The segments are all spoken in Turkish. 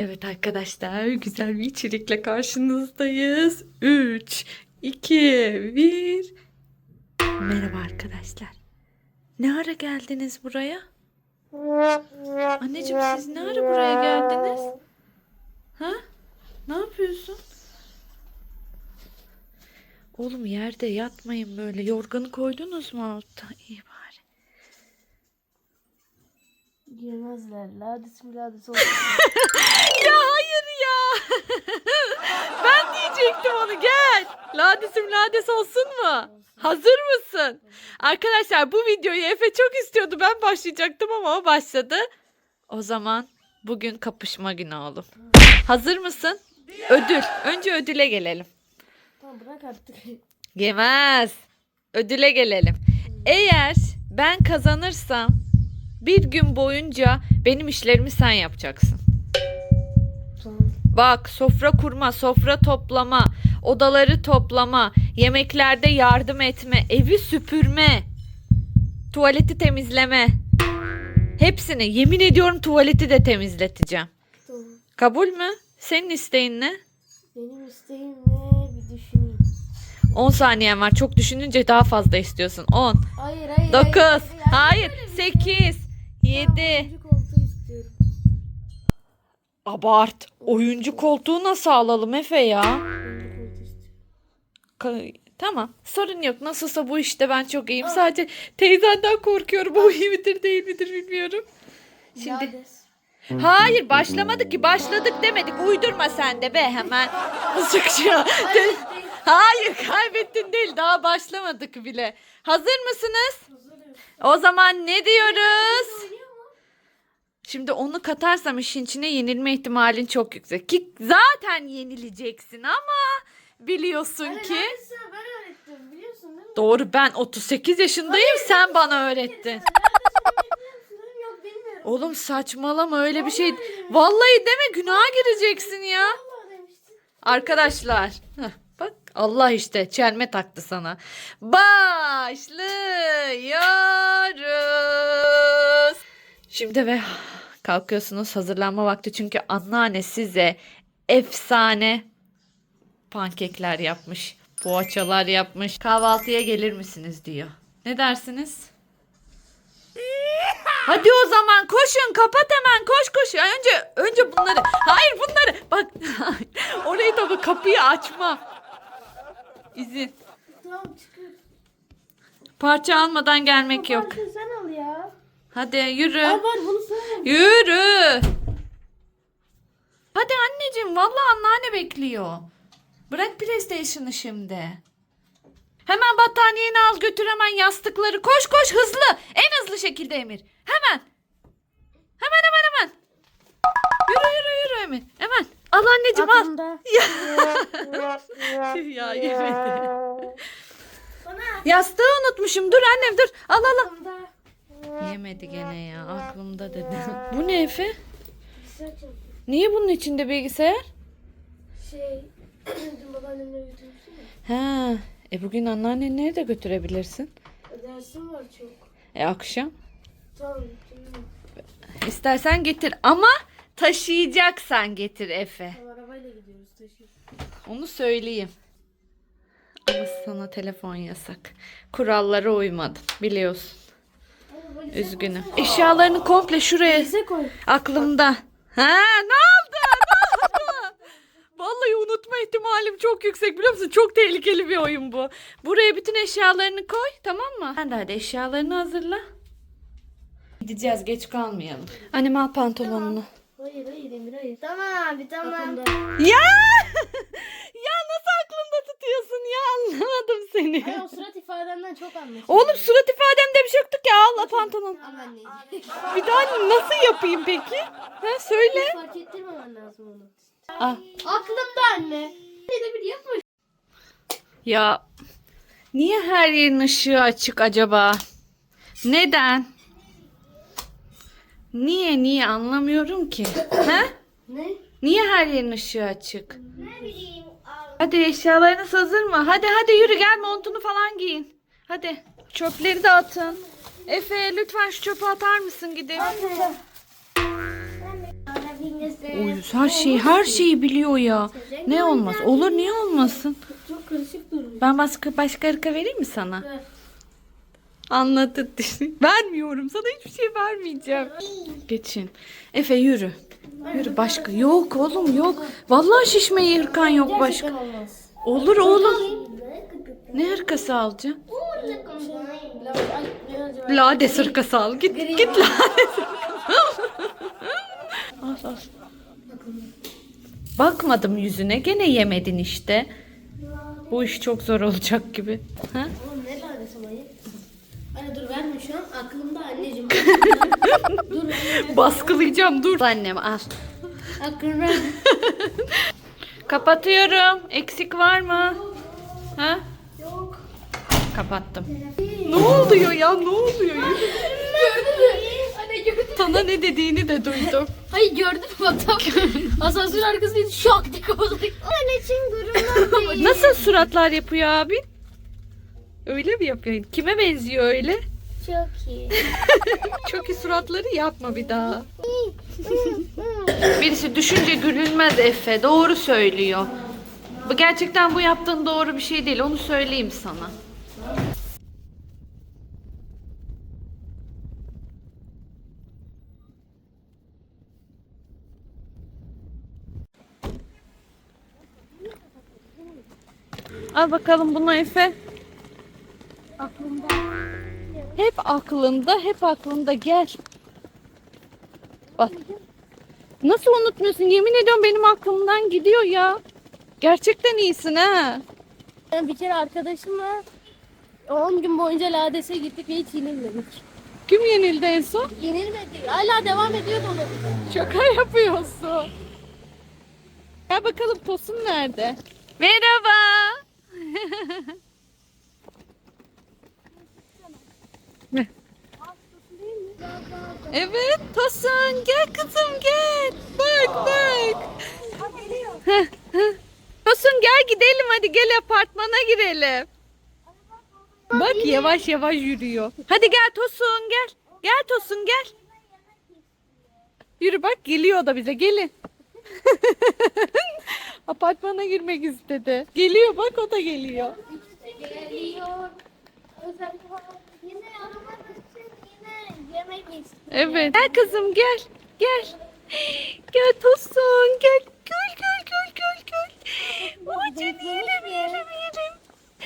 Evet arkadaşlar güzel bir içerikle karşınızdayız. 3, 2, 1. Merhaba arkadaşlar. Ne ara geldiniz buraya? Anneciğim siz ne ara buraya geldiniz? Ha? Ne yapıyorsun? Oğlum yerde yatmayın böyle. Yorganı koydunuz mu altta? İyi bari. Girmezler. Ladis mi ladis olsun. Ya hayır ya. ben diyecektim onu gel. Ladesim lades olsun mu? Hazır mısın? Arkadaşlar bu videoyu Efe çok istiyordu. Ben başlayacaktım ama o başladı. O zaman bugün kapışma günü oğlum. Hazır mısın? Ödül. Önce ödüle gelelim. tamam bırak artık. Yemez. Ödüle gelelim. Eğer ben kazanırsam bir gün boyunca benim işlerimi sen yapacaksın. tamam. Bak sofra kurma, sofra toplama, odaları toplama, yemeklerde yardım etme, evi süpürme, tuvaleti temizleme. Hepsini yemin ediyorum tuvaleti de temizleteceğim. Tamam. Kabul mü? Senin isteğin ne? Benim isteğim ne? Bir düşüneyim. 10 saniyen var. Çok düşününce daha fazla istiyorsun. 10, Hayır hayır. 9, hayır, hayır, 8, 7. Oyuncu koltuğu istiyorum. Abart. Oyuncu koltuğu nasıl alalım Efe ya? Oyuncu koltuğu istiyorum. Ka- Tamam. Sorun yok. Nasılsa bu işte ben çok iyiyim. Sadece teyzenden korkuyorum. O iyi midir değil midir bilmiyorum. Şimdi Lades. hayır başlamadık ki. Başladık demedik. Uydurma sen de be hemen. Sıkışıyor. Hayır kaybettin değil. Daha başlamadık bile. Hazır mısınız? O zaman ne diyoruz? Şimdi onu katarsam işin içine yenilme ihtimalin çok yüksek. Ki zaten yenileceksin ama biliyorsun ki. Lades'i ben öğrettim biliyorsun değil mi? Doğru ben 38 yaşındayım sen bana öğrettin. Yok bilmiyorum. Oğlum saçmalama öyle bir şey. Vallahi deme günaha gireceksin ya. Arkadaşlar heh, bak Allah işte çelme taktı sana. Başlıyoruz. Şimdi ve kalkıyorsunuz hazırlanma vakti çünkü anneanne size efsane pankekler yapmış. Poğaçalar yapmış. Kahvaltıya gelir misiniz diyor. Ne dersiniz? Hadi o zaman koşun kapat hemen koş koş. Önce önce bunları. Hayır bunları. Bak orayı da bu kapıyı açma. İzin. Parça almadan gelmek yok. Parça sen al ya. Hadi yürü. Al var bunu. Yürü. Hadi anneciğim vallahi anneanne bekliyor. Bırak PlayStation'ı şimdi. Hemen battaniyeni al götür hemen yastıkları. Koş koş hızlı. En hızlı şekilde Emir. Hemen. Hemen hemen hemen. Yürü yürü yürü Emir. Hemen. Al anneciğim al. Aklımda. ya yemedi. Yastığı unutmuşum. Dur annem dur. Al al al. Yemedi gene ya. Aklımda dedi. Bu ne Efe? Niye bunun içinde bilgisayar? Şey, dün babaannemle götürmüştüm ya. Ha. E bugün anneanneni nerede götürebilirsin? Dersim var çok. E akşam. Tamam, tamam. İstersen getir ama taşıyacaksan getir Efe. Tamam, arabayla gidiyoruz taşıyoruz. Onu söyleyeyim. Ama sana telefon yasak. Kurallara uymadın biliyorsun. Üzgünüm. Eşyalarını komple şuraya aklımda. Ha ne oldu? Ne oldu? Vallahi unutma ihtimalim çok yüksek biliyor musun? Çok tehlikeli bir oyun bu. Buraya bütün eşyalarını koy tamam mı? Sen de hadi eşyalarını hazırla. Gideceğiz geç kalmayalım. Annem al pantolonunu. Hayır hayır Emir hayır. Tamam abi tamam. Ya! ya nasıl aklında tutuyorsun ya anlamadım seni. Ay o surat ifadenden çok anlaşılıyor. Oğlum surat ifademde bir şey yoktu ki al pantolon. Anneciğim. Bir daha nasıl yapayım peki? Ha söyle. Fark ettirmemen lazım onu. Al. Aklımda anne. Ne de. Ya niye her yerin ışığı açık acaba? Neden? Niye niye anlamıyorum ki. Ha? Ne? Niye her yerin ışığı açık? Ne bileyim. Hadi eşyalarınız hazır mı? Hadi hadi yürü gel montunu falan giyin. Hadi çöpleri de atın. Efe lütfen şu çöpü atar mısın gidip? Uyuz her şeyi her şeyi biliyor ya. Ne olmaz? Olur niye olmasın? Çok karışık duruyor. Ben başka başka ırka vereyim mi sana? Ver. Anlattı. Vermiyorum. Sana hiçbir şey vermeyeceğim. Geçin. Efe yürü. Yürü başka. Yok oğlum yok. Vallahi şişmeye yırkan yok başka. Olur oğlum. Ne hırkası alacaksın? Lades hırkası al. Git git lades al al. Bakmadım yüzüne. Gene yemedin işte. Bu iş çok zor olacak gibi. Ha? Oğlum ne lanesi manyak. Anne dur verme şu an aklımda anneciğim. dur anne. Baskılayacağım dur. Annem al. Aklımda. Kapatıyorum. Eksik var mı? Ha? Yok. Kapattım. Ne oluyor ya? Ne oluyor? Gördün mü? Anne gördün mü? Sana ne dediğini de duydum. Hayır gördün mü bak tam asansör arkasındaydı şok diye kapadık. Anneciğim durumlar değil. Nasıl suratlar yapıyor abi? Öyle mi yapıyor? Kime benziyor öyle? Çok iyi. Çok iyi suratları yapma bir daha. Birisi düşünce gülünmez Efe. Doğru söylüyor. Bu gerçekten bu yaptığın doğru bir şey değil. Onu söyleyeyim sana. Al bakalım bunu Efe. Hep aklında, hep aklında gel. Bak. Nasıl unutmuyorsun? Yemin ediyorum benim aklımdan gidiyor ya. Gerçekten iyisin ha. Bir kere arkadaşımla 10 gün boyunca Lades'e gittik ve hiç yenilmedik. Kim yenildi en son? Yenilmedik. Hala devam ediyor dolu. Şaka yapıyorsun. Gel bakalım Tosun nerede? Merhaba. evet Tosun gel kızım gel. Bak bak. Tosun gel gidelim hadi gel apartmana girelim. Bak yavaş yavaş yürüyor. Hadi gel Tosun gel. Gel Tosun gel. Yürü bak geliyor da bize gelin. Apartmana girmek istedi. Geliyor bak o da geliyor. Geliyor. Yine araba yine yemek istiyor. Evet. Gel kızım gel. Gel. Gel Tosun gel. Gül gül gül gül gül. Hadi yiyelim yiyelim yiyelim.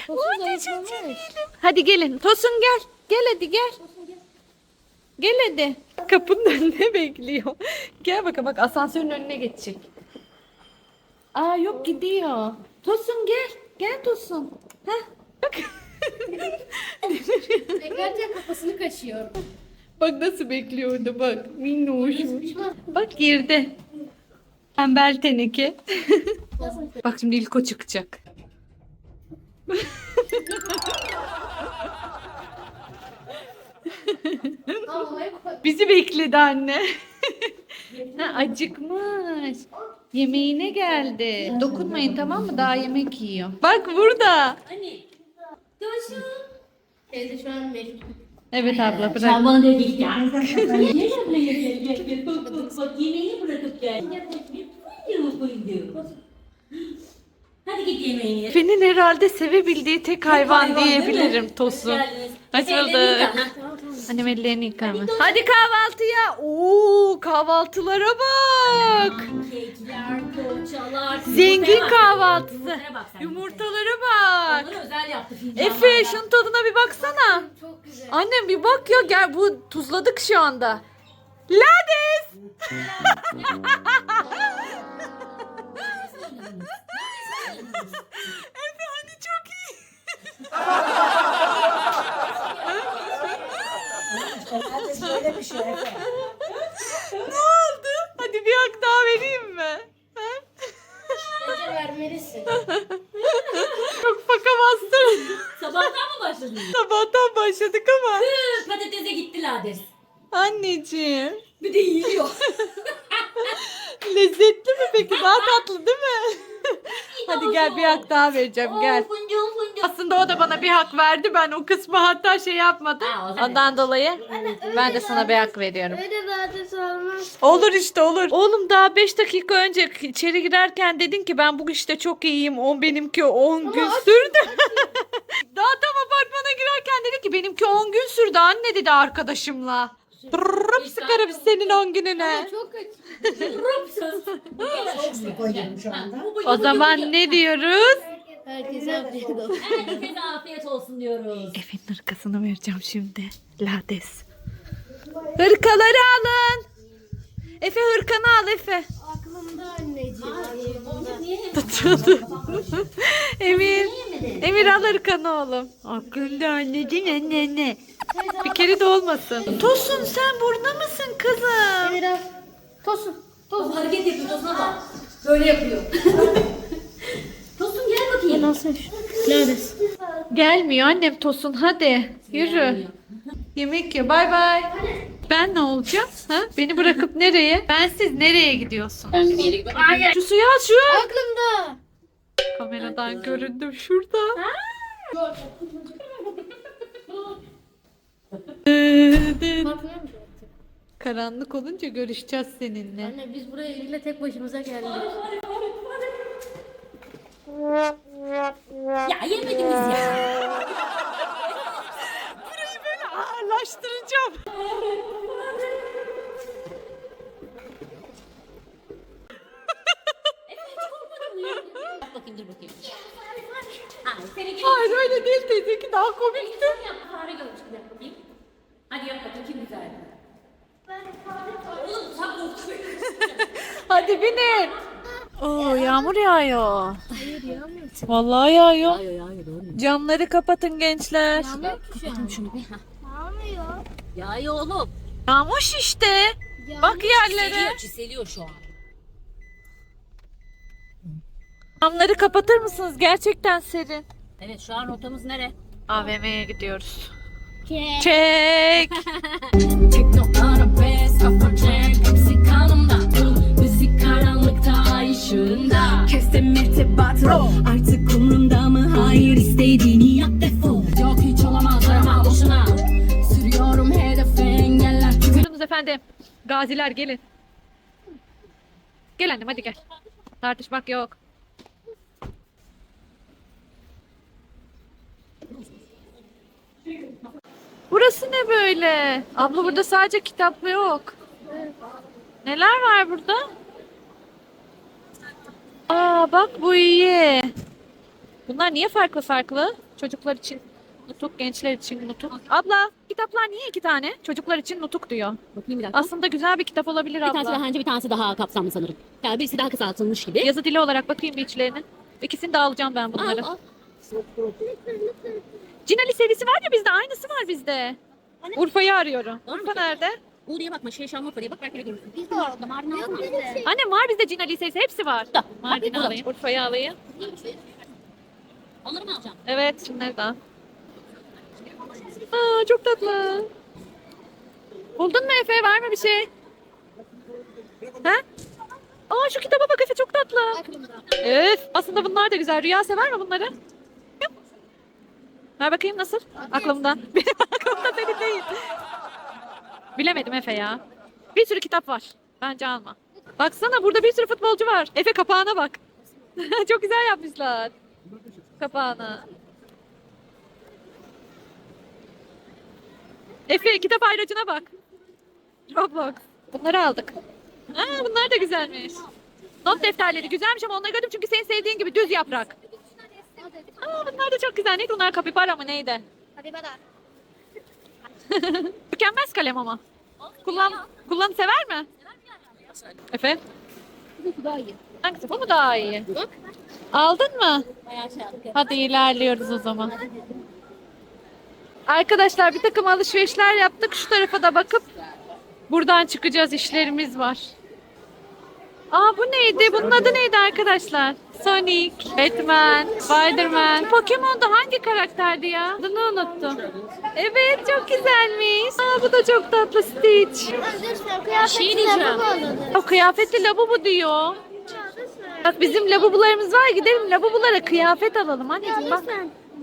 Çocuğum yiyelim. Hadi gelin. Tosun gel. Gel hadi gel. Gel hadi. Kapının önünde bekliyor. Gel bakalım bak asansörün önüne geçecek. Aa yok gidiyor. Tosun gel. Gel Tosun. Heh. Bak. Tekrarca kafasını kaşıyor. Bak nasıl bekliyordu bak. Minnoş. Pişman. Bak girdi. Tembel teneke. Bak şimdi ilk o çıkacak. Bizi bekledi anne. ha, acıkmış. Yemeğine geldi. Dokunmayın tamam mı? Daha yemek yiyor. Bak burada. Teyze şu an meşgul. Evet abla bırak. Şaban dedik ya. Niye abla gel Bak bak bak yemeğini bırakıp gel. Fındığı fındığı. Hadi git yemeğini ye. Efe'nin herhalde sevebildiği tek hayvan hayvan diyebilirim Tosun. Hoş Ellerini bulduk. Annem ellerini yıkama. Hadi kahvaltıya. Oo kahvaltılara bak. Kekler, poğaçalar. Zengin yumurtaya kahvaltısı. Yumurtaya bak sen. Yumurtalara bak. Onları özel yaptı fincanlar. Efe şunun tadına bir baksana. Çok güzel. Annem bir bak ya gel bu tuzladık şu anda. Lades. Efe hani çok iyi. Böyle bir şey Efe. ne oldu? Hadi bir hak daha vereyim mi? Ha? Bence vermelisin. Çok faka bastın. Sabahtan mı başladın? Sabahtan başladık ama. Hı, Patatese gitti lades. Anneciğim. Bir de yiyor. Lezzetli mi peki? Daha tatlı değil mi? Hadi gel bir hak daha vereceğim gel. Oo, fındığı fındığı Aslında o da bana bir hak verdi. Ben o kısmı hatta şey yapmadım. Ha, o zaman- Ondan dolayı ben de sana bir hak veriyorum. Öyle zaten olmaz. Olur işte olur. Oğlum daha 5 dakika önce içeri girerken dedin ki ben bu işte çok iyiyim. O benimki 10 gün sürdü. daha tam apartmana girerken dedi ki benimki 10 gün sürdü anne dedi arkadaşımla. Brrrr, sıkarım senin 10 gününe. Çok kötü. koydum şu anda. O zaman ne diyoruz? Herkese afiyet olsun. Herkese afiyet olsun diyoruz. Evin hırkasını vereceğim şimdi. Lades. Hırkaları alın. Efe hırkanı al Efe. Aklımda anneciğim. Aklımda. Emir. Emir al hırkanı oğlum. Aklında anneciğin annene. Bir kere de olmasın. Tosun sen burada mısın kızım? Biraz tosun. Tosun hareket yapıyor Tosun'a bak. Böyle yapıyor. Tosun gel bakayım. Nasıl? Lades. Gelmiyor annem Tosun hadi. Yürü. Yemek ye bay bay. Ben ne olacağım? Ha? Beni bırakıp nereye? Nereye gidiyorsun? Ben bir yere gidiyorum. Şu suyu al şu. Aklımda. Kameradan göründüm şurada. Karanlık olunca görüşeceğiz seninle. Anne biz buraya ile tek başımıza geldik. Yağmur yağıyor. Vallahi yağıyor. Hayır hayır doğru. Camları kapatın gençler. Kapatın şunu bir. Ha. Yağmıyor. Yağıyor oğlum. Yağmış işte. Bak yerlere. Çiseliyor, çiseliyor şu an. Camları kapatır mısınız? Gerçekten serin. Evet şu an rotamız nere? AVM'ye gidiyoruz. Çek. Tekno Gaziler gelin. Gel annem hadi gel. Tartışmak yok. Burası ne böyle? Abla burada sadece kitap yok. Neler var burada? Aa bak bu iyi. Bunlar niye farklı farklı? Çocuklar için nutuk, gençler için nutuk. Abla kitaplar niye iki tane? Çocuklar için nutuk diyor. Bakayım bir dakika. Aslında güzel bir kitap olabilir bir tanesi abla. daha önce bir tanesi daha kapsamlı sanırım. Yani birisi daha kısaltılmış gibi. Yazı dili olarak bakayım bir içlerine. İkisini de alacağım ben bunları. Al, al. Cinali serisi var ya bizde aynısı var bizde. Urfa'yı arıyorum. Var? Urfa nerede? Uğur'ya bakma şey Şanlıurfa diye bak belki de görürsün. Biz de orada. Mardin bizde. Anne var bizde Cinali serisi hepsi var. Da. Mardin'i Bak, alayım. Urfa'yı alayım. Onları mı alacağım? Evet şunları da. Aa çok tatlı. Buldun mu Efe? Var mı bir şey? Ha? Aa şu kitaba bak Efe çok tatlı. Öf, aslında bunlar da güzel. Rüya sever mi bunları? Ver bakayım nasıl? Aklımda. Aklımda senin değil. Bilemedim Efe ya. Bir sürü kitap var. Bence alma. Baksana burada bir sürü futbolcu var. Efe kapağına bak. Çok güzel yapmışlar. Kapağını. Efe kitap ayracına bak. Roblox. Bunları aldık. Aa, bunlar da güzelmiş. Not defterleri güzelmiş ama onları gördüm çünkü senin sevdiğin gibi düz yaprak. Aa, bunlar da çok güzel. Neydi bunlar? Kapibara mı neydi? Hadi bana. Tükenmez kalem ama. Kullan, kullan sever mi? Efe? Bu daha iyi. Hangisi? Bu mu daha iyi? Aldın mı? Şey. Hadi ilerliyoruz o zaman. Arkadaşlar bir takım alışverişler yaptık. Şu tarafa da bakıp buradan çıkacağız. İşlerimiz var. Aa bu neydi? Bunun adı neydi arkadaşlar? Sonic, Batman, Spiderman. Pokemon'da hangi karakterdi ya? Adını unuttum. Evet çok güzelmiş. Aa bu da çok tatlı Stitch. Şey diyeceğim. O kıyafetli labubu diyor. Bak bizim labubularımız var. Gidelim labubulara kıyafet alalım anneciğim bak.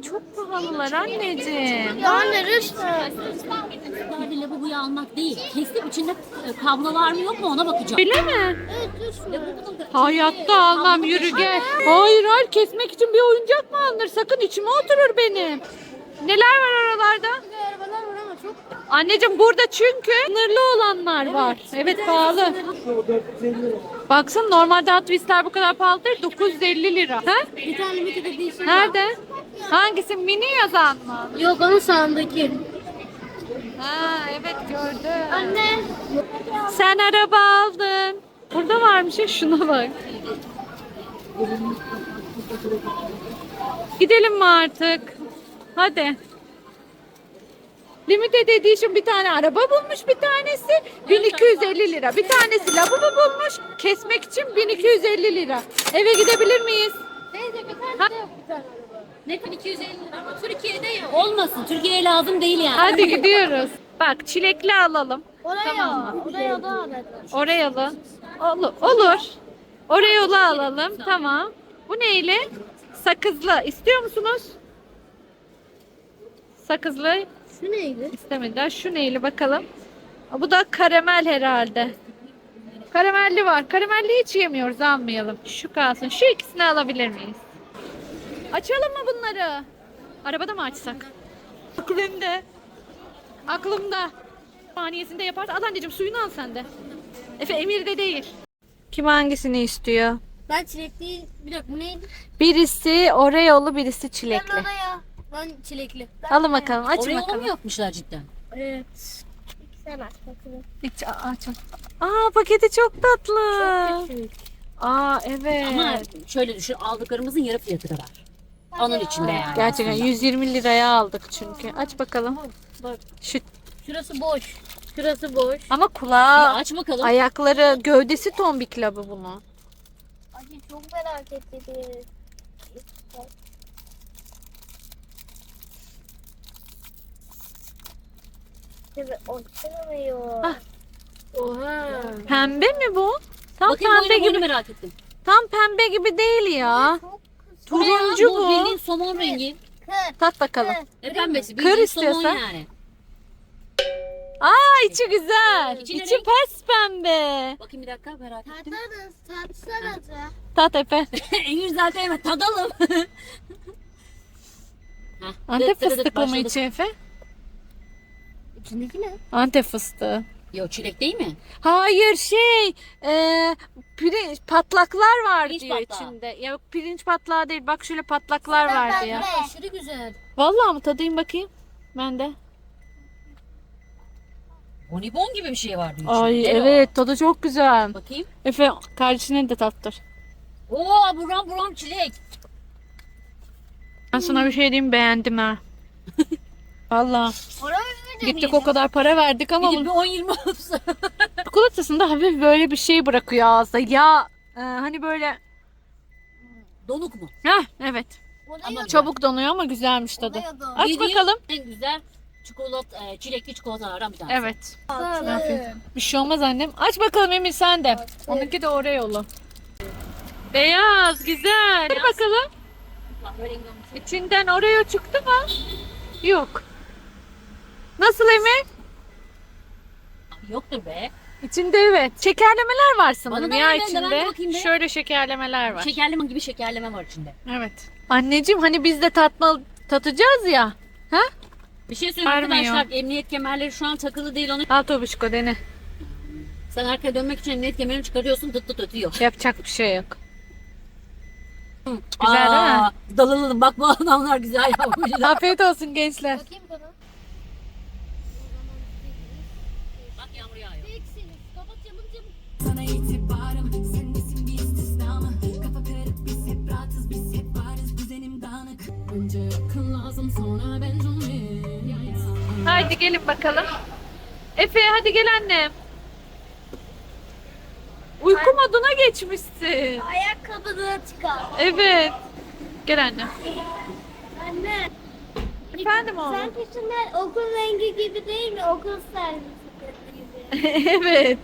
Çok pahalılar anneciğim. Lütfen. Sadece lavaboyu almak değil. Kestim içinde e, kablo var mı yok mu ona bakacağım. Öyle mi? Evet Hayatta almam yürü gel. Hayır hayır kesmek için bir oyuncak mı alınır? Sakın içime oturur benim. Neler var oralarda? Arabalar var ama çok Anneciğim burada çünkü sınırlı olanlar var. Evet pahalı. Baksana normalde Hot Wheels'ler bu kadar pahalı değil. 950 lira. Ha? bir tane bir de değişim var. Nerede? Hangisi? Mini yazan mı? Yok onun sağındaki. Ha evet gördüm. Anne. Sen araba aldın. Burada varmış ya şuna bak. Gidelim mi artık? Hadi. Limited Edition bir tane araba bulmuş bir tanesi 1250 lira. Bir tanesi lavabo bulmuş kesmek için 1250 lira. Eve gidebilir miyiz? Teyze bir tane de yok bir tane Ne 250 lira ama Türkiye'de yok. Olmasın. Türkiye'ye lazım değil yani. Hadi gidiyoruz. Bak çilekli alalım. Oraya. Tamam. Oraya da alacağız. Oreo'lu. Olur. Olur. Oreo'lu alalım. Tamam. Bu neyle? Sakızlı. İstiyor musunuz? Sakızlı Şu neydi? istemediler. Şu neyle bakalım. Bu da karamel herhalde. Karamelli var. Karamelli hiç yemiyoruz. Almayalım. Şu kalsın. Şu ikisini alabilir miyiz? Açalım mı bunları? Arabada mı açsak? Aklımda. Aklımda. Saniyesinde yaparsa. Al anneciğim suyunu al sen de. Efe Emir'de değil. Kim hangisini istiyor? Ben çilekli. Bir dakika bu neydi? Birisi Oreo'lu, birisi çilekli. Ben oraya. Ben çilekli. Alın bakalım, açın Oraya bakalım. mı yapmışlar cidden? Evet. Sen aç bakalım. Hiç açın. Aa paketi çok tatlı. Aa evet. Ama şöyle düşün aldıklarımızın yarı fiyatı kadar. Onun içinde yani. Gerçekten aslında. 120 liraya aldık çünkü. Aç bakalım. Bak. Şu Şurası boş. Şurası boş. ama kulağı, aç bakalım. ayakları, gövdesi tombik labı bunu. Ay çok merak ettim. Evet, oturamıyor. Hah. Oha. Pembe mi bu? Tam Bakayım pembe boyunu, gibi. boyunu merak ettim. Tam pembe gibi değil ya. Çok Turuncu bu. bu. Bildiğin somon rengi. kır. Tat bakalım. E pembesi. Kır Bildiğin somon istiyorsan. yani. Aa içi güzel. İçi İçi renk? pes pembe. Bakayım bir dakika merak ettim. Tatarız. Tatsanıza. Tat Efe. Emir zaten hemen tadalım. Antep dıt dıt dıt fıstıklı mı başladık. içi Efe? İçindeki ne? Antep fıstığı. Yo çilek değil mi? Hayır şey e, pirinç patlaklar var Pirinç diyor patlağı. içinde. Ya pirinç patlağı değil bak şöyle patlaklar var diyor. Aşırı güzel. Vallahi mı tadayım bakayım. Ben de. Bonibon gibi bir şey var diyor. Ay içinde. evet tadı çok güzel. Bakayım. Efe kardeşine de tattır. Oo buram buram çilek. Ben sana bir şey diyeyim beğendim ha. Oraya gittik o kadar para verdik ama Gidip bunun bir 10-20 olsa. çikolatasında hafif böyle bir şey bırakıyor ağızda. Ya e, hani böyle Donuk mu? Heh, evet. Ama Çabuk donuyor ama güzelmiş tadı. Aç Yediğim bakalım. En güzel çikolata, e, çilekli çikolatalardan bir tanesi. Evet. Bir şey olmaz annem. Aç bakalım Emir sen de. Onunki de oraya yolla. Beyaz güzel. Dur bakalım. Böyle. İçinden Oreo çıktı mı? Yok. Nasıl Emir? Yoktur be. İçinde evet. Şekerlemeler var sanırım Bana da ya ben de içinde. bakayım be. Şöyle şekerlemeler var. Şekerleme gibi şekerleme var içinde. Evet. Anneciğim hani biz de tatma tatacağız ya. Ha? Bir şey söyleyeyim Vermiyor. arkadaşlar. Emniyet kemerleri şu an takılı değil. Onu Al Tobuşko dene. sen arkaya dönmek için emniyet kemerini çıkarıyorsun tıt tıt ötüyor. Yapacak bir şey yok. Güzel Aa, Dalalım bak bu adamlar güzel yapmışlar. Afiyet olsun gençler. Bakayım bana. bak yağmur yağıyor. Eksiniz. Kapat camını camını. Sana itibarım sendesin bir istisnamı Kafa karıp biz hep rahatız biz hep varız düzenim dağınık Önce akıl lazım sonra Benjamin Haydi gelin bakalım. Efe hadi gel annem. Uyku moduna geçmişsin. Ayakkabını çıkar. Evet. Gel anne. Anne. Efendim oğlum. Sanki şunlar okul rengi gibi değil mi? Okul servisi. evet.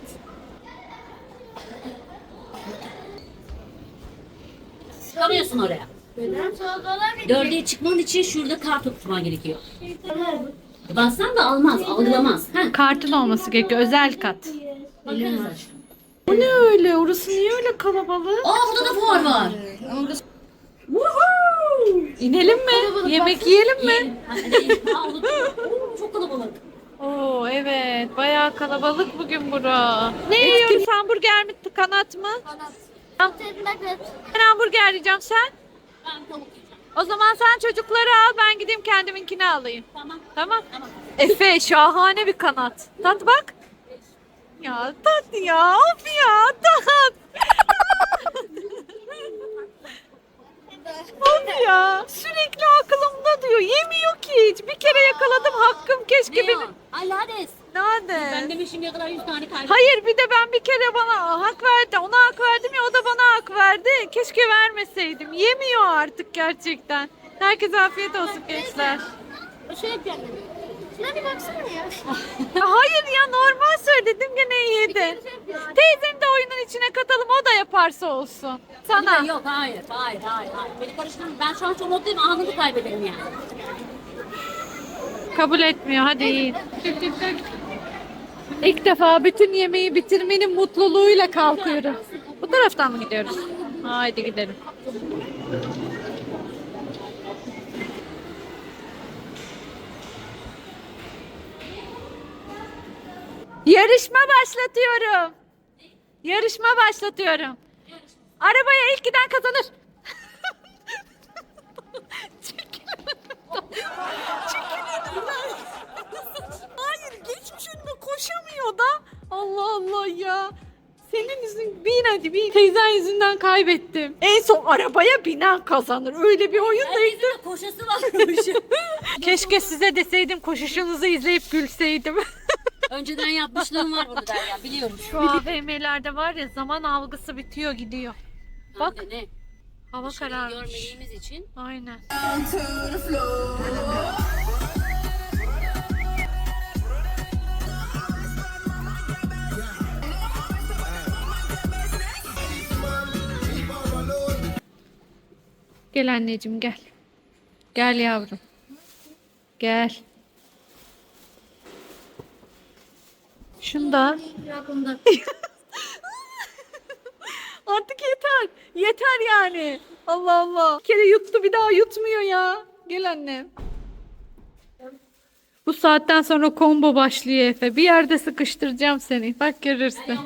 Çıkamıyorsun oraya. Neden? Soğudalar bir Dörde çıkman için şurada kart tutman gerekiyor. Bassan da almaz, algılamaz. Heh. Kartın olması gerekiyor. Özel kat. Bakarız aşkım. Bu ne öyle? Orası niye öyle kalabalık? Aa burada da fuar var. İnelim mi? Yemek yiyelim mi? Yiyelim. Hadi, aa. Oo, Çok kalabalık. Oo evet. Bayağı kalabalık bugün bura. Ne yiyoruz? Hamburger mi? Kanat mı? Ben hamburger yiyeceğim sen. Ben tavuk yiyeceğim. O zaman sen çocukları al ben gideyim kendiminkini alayım. Tamam. Tamam. Tamam. Efe şahane bir kanat. Tat bak. Ya tat ya. Of ya tat. Of ya. Sürekli aklımda diyor. Yemiyor ki hiç. Bir kere yakaladım hakkım keşke Ne benim. o? Ay lades. Nerede? Ben demiş şimdiye kadar 100 tane kaybettim. Hayır bir de ben bir kere bana hak verdi. Ona hak verdim ya o da bana hak verdi. Keşke vermeseydim. Yemiyor artık gerçekten. Herkese afiyet olsun gençler. Şey yapacağım. Şuna bir baksana ya. Hayır ya normal söyledim gene yedi. Teyzeni de oyunun içine katalım o da yaparsa olsun. Sana. Yok hayır, hayır, hayır, hayır. Beni karıştırma. Ben şu an çok mutluyum. Anını kaybederim yani. Kabul etmiyor hadi yiyin. İlk defa bütün yemeği bitirmenin mutluluğuyla kalkıyorum. Bu taraftan mı gidiyoruz? Haydi gidelim. Yarışma başlatıyorum. Yarışma başlatıyorum. Arabaya ilk giden kazanır. Çekilin. Çekilin. Hayır geçmiş önüme koşamıyor da. Allah Allah ya. Senin yüzün bin hadi bin. Teyzen yüzünden kaybettim. En son arabaya binen kazanır. Öyle bir oyundaydı. Herkesin de koşası varmış. Keşke size deseydim koşuşunuzu izleyip gülseydim. Önceden yapmışlığım var bunu der ya. Biliyorum. Şu AVM'lerde var ya zaman algısı bitiyor gidiyor. Bak de ne? hava Dışarıyı kararmış. görmediğimiz için. Aynen. Gel anneciğim gel. Gel yavrum. Gel. Şunda. Artık yeter. Yeter yani. Allah Allah. Bir kere yuttu bir daha yutmuyor ya. Gel annem. Bu saatten sonra combo başlıyor Efe. Bir yerde sıkıştıracağım seni. Bak görürsün.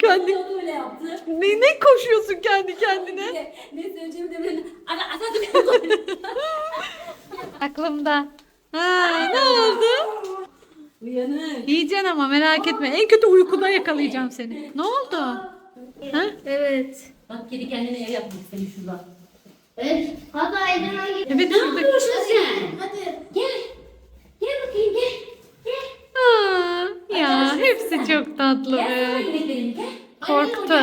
Kendi... O böyle yaptı. Ne, ne koşuyorsun kendi kendine? Ne söyleyeceğimi de ben... Ana asadık. Aklımda. Ha, ne oldu? Uyanık. Yiyeceksin ama merak etme. En kötü uykuda yakalayacağım seni. Ne oldu? Ha? Evet. Bak kedi kendine ev yapmak istemiş şurada. Evet. Hadi Aydın'a git. Evet Ne şurada. yapıyorsun sen? Hadi. Gel. Gel bakayım gel. Gel. Aa, ya hepsi çok tatlı Gel be. yemek vereyim gel. Korktu.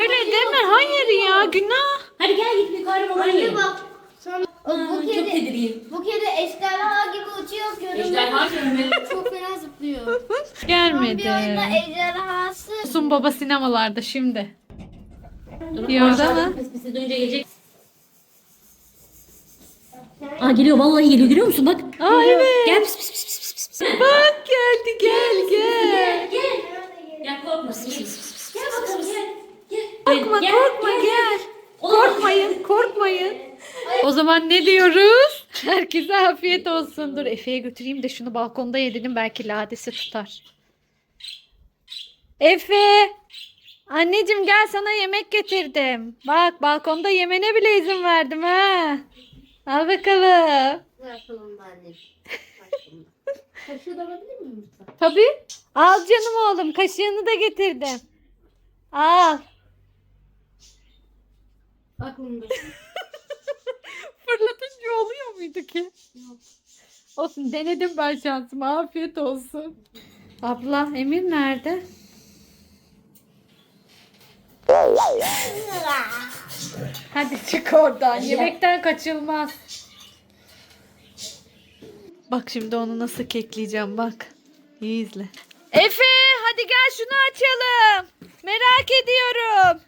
Öyle deme. Hayır ya günah. Hadi gel git bir kahraman Anne bak. Sonra o, Aa, bu Çok kedi, tedirgin. bu kedi ejderha gibi uçuyor görünüyor. Ejderha görünmeli. Çok fena zıplıyor. Gelmedi. Bir oyunda ejderhası. Sun baba sinemalarda şimdi. Yolda mı? Pis pis dönünce gelecek. Aa geliyor vallahi geliyor görüyor musun bak. Aa evet. Gel pis pis pis pis pis pis. Bak geldi gel gel. Gel. Gel korkma. Pis pis pis pis. Gel bakalım gel. Gel. Korkma Gel, korkma gel. Korkmayın korkmayın. O zaman ne diyoruz? Herkese afiyet olsun. Dur Efe'ye götüreyim de şunu balkonda yedireyim belki ladesi tutar. Efe! Anneciğim gel sana yemek getirdim. Bak balkonda yemene bile izin verdim ha. Al bakalım. Anne. Kaşığı da alabilir miyim lütfen? Tabii. Al canım oğlum kaşığını da getirdim. Al. Aklımda. Fırlatınca oluyor muydu ki? Olsun denedim ben şansımı. Afiyet olsun. Abla Emir nerede? Hadi çık oradan. Yemekten kaçılmaz. Bak şimdi onu nasıl kekleyeceğim bak. İyi izle. Efe hadi gel şunu açalım. Merak ediyorum.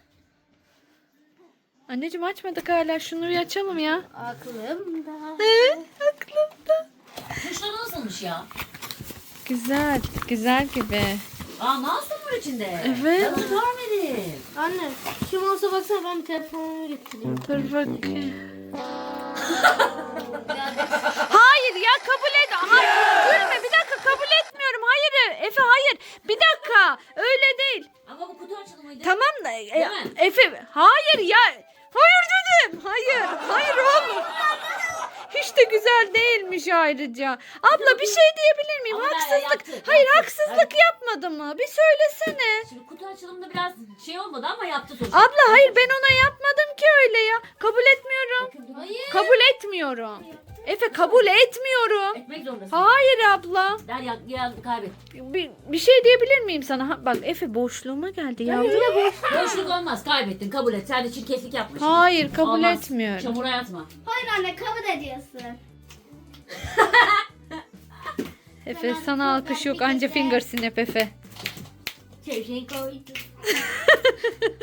Anneciğim açmadık hala. Şunu bir açalım ya. Aklımda. He, aklımda. Kuşları nasılmış ya? Güzel. Güzel gibi. Aa nasıl var içinde? Evet. Ben onu görmedim. Anne kim olsa baksana ben telefonumu getireyim. Dur bakayım. Hayır ya kabul et. Hayır, gülme bir dakika kabul etmiyorum. Hayır Efe hayır. Bir dakika. Öyle değil. Ama bu kutu açılımıydı. Tamam da e, Değil mi? Efe hayır ya. Hayır dedim. Hayır. Hayır oğlum. Hiç de güzel değilmiş ayrıca. Abla bir şey diyebilir miyim? Ama ben haksızlık. yaptı, Hayır yaptı. haksızlık yapmadı mı? Bir söylesene. Şimdi kutu açılımında biraz şey olmadı ama yaptı sonuçta. Abla hayır ben ona yapmadım ki öyle ya. Kabul etmiyorum. Hayır. Kabul etmiyorum. Efe kabul etmiyorum. Etmek zorundasın. Hayır abla. Der ya, ya kaybet. Bir, bir şey diyebilir miyim sana? Ha, bak Efe boşluğuma geldi yavrum. Boşluk olmaz kaybettin kabul et. Sen de çirkeflik yapmışsın. Hayır kabul Olmaz. etmiyorum. Çamura yatma. Hayır anne kabul ediyorsun. Efe sana alkış yok anca finger snap Efe. Çevşen koydum.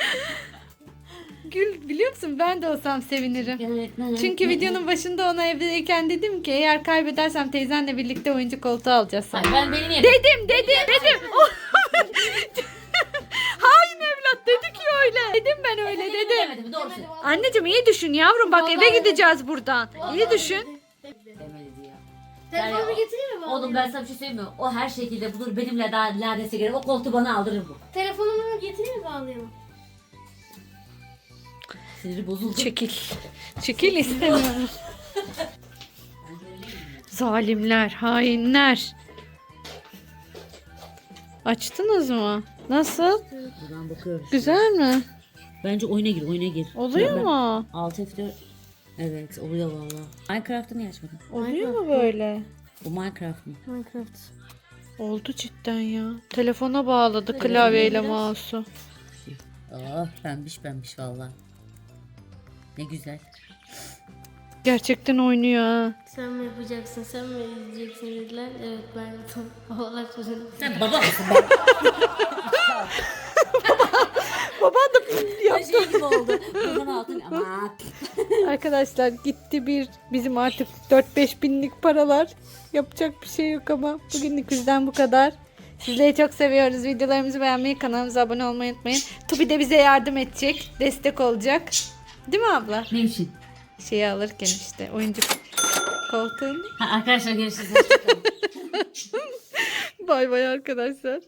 Gül biliyor musun ben de olsam sevinirim. Çünkü videonun başında ona evdeyken dedim ki eğer kaybedersem teyzenle birlikte oyuncu koltuğu alacağız sana. Hayır ben benim yerim. Dedim dedim dedim. Hain evlat dedi ki öyle. Dedim ben öyle dedim. Demedim doğrusu. Anneciğim iyi düşün yavrum bak eve gideceğiz buradan. İyi düşün. Demedi diyor. Telefonumu Yani- getireyim mi? Oğlum ben sana bir şey söyleyeyim mi? O her şekilde bulur benimle daha neredeyse gelir. O koltuğu bana aldırır bu. Telefonumu getireyim mi bağlayayım? Siniri bozuldu. Çekil. Çekil istemiyorum. Zalimler, hainler. Açtınız mı? Nasıl? Buradan bakıyoruz. Güzel mi? Bence oyuna gir, oyuna gir. Oluyor Ben- mu? Alt F4. Evet, oluyor valla. Minecraft'ı niye açmadın? Oluyor mu böyle? Bu Minecraft mı? Minecraft. Oldu cidden ya. Telefona bağladı klavyeyle mouse'u. Oh, pembiş pembiş valla. Ne güzel. Gerçekten oynuyor ha. Sen mi yapacaksın, sen mi izleyeceksin dediler. Evet ben yaptım. Havalar çocuğum. Sen baba mısın? Baban da şey gibi oldu. Kafana altın ama. Arkadaşlar gitti bir bizim artık 4-5 binlik paralar. Yapacak bir şey yok ama bugünlük bizden bu kadar. Sizleri çok seviyoruz. Videolarımızı beğenmeyi, kanalımıza abone olmayı unutmayın. Tubi de bize yardım edecek, destek olacak. Değil mi abla? Ne için? Şeyi alırken işte oyuncu koltuğunu. Ha, arkadaşlar görüşürüz. Bay bay arkadaşlar.